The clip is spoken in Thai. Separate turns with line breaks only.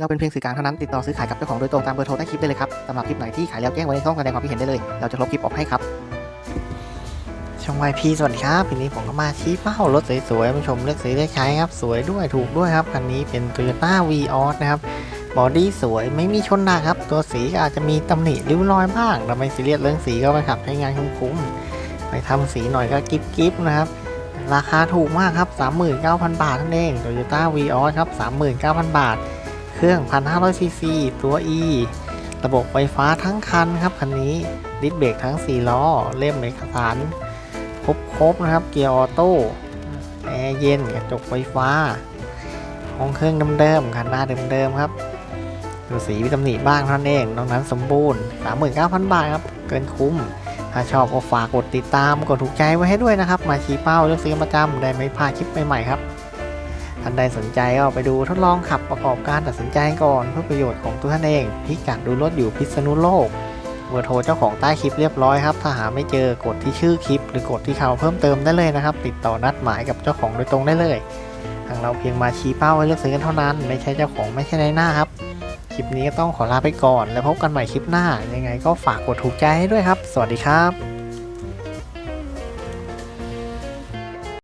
เราเป็นเพียงสื่อกลางเท่านั้นติดต่อซื้อขายกับเจ้าของโดยตรงตามเบอร์โทรใต้คลิปได้เลยครับสำหรับคลิปไหนที่ขายแล้วแจ้งไว้ในช่องแสดงความคิดเห็นได้เลย เราจะลบคลิปออกให้ครับ ช่องวายพีสวัสดีครับวันนี้ผมก็มาชี้เป้ารถสวยๆมาชมเลือกซื้อเลือกใช้ครับ สวยด้วยถูกด้วยครับคันนี้เป็น Toyota v ีออสนะครับบอดี้สวยไม่มีชนหนักครับ ตัวสีก็อาจจะมีตำหนิริ้วรอยบ้างแต่ไม่ซีเรียสเรื่องสีก็ไปขับใช้งานคุ้มๆไปทำสีหน่อยก็กิ๊บๆนะครับราคาถูกมากครับ 39,000 บาทเท่านั้นเอง Toyota v ีออสครับ 39,000 บาท เครื่อง 1,500ซีซีตัว E ระบบไฟฟ้าทั้งคันครับคันนี้ดิสเบรกทั้ง 4 ล้อ เล่มเอกสารครบครบๆนะครับ เกียร์ออโต้แอร์เย็นกระจกไฟฟ้าห้องเครื่องเดิมๆคันหน้าเดิมๆครับดูสีวิตำหนิบ้างเท่านั้นเองนอกนั้นสมบูรณ์ 39,000 บาทครับ เกินคุ้ม ถ้าชอบก็ฝากกดติดตาม กดถูกใจไว้ให้ด้วยนะครับ มาชี้เป้าเลือกซื้อประจำได้ไม่พลาดคลิปใหม่ๆครับ ท่านใดสนใจก็ไปดูทดลองขับประกอบการตัดสินใจก่อนเพื่อประโยชน์ของตัวท่านเองพิกัดดูรถอยู่พิษณุโลกเบอร์โทรเจ้าของใต้คลิปเรียบร้อยครับ ถ้าหาไม่เจอกดที่ชื่อคลิป หรือกดที่เขาเพิ่มเติมได้เลยนะครับ ติดต่อนัดหมายกับเจ้าของโดยตรงได้เลยทางเราเพียงมาชี้เป้าไว้เลือกซื้อกันเท่านั้น ไม่ใช่เจ้าของไม่ใช่ในหน้าครับ คลิปนี้ก็ต้องขอลาไปก่อน แล้วพบกันใหม่คลิปหน้า ยังไงก็ฝากกดถูกใจให้ด้วยครับ สวัสดีครับ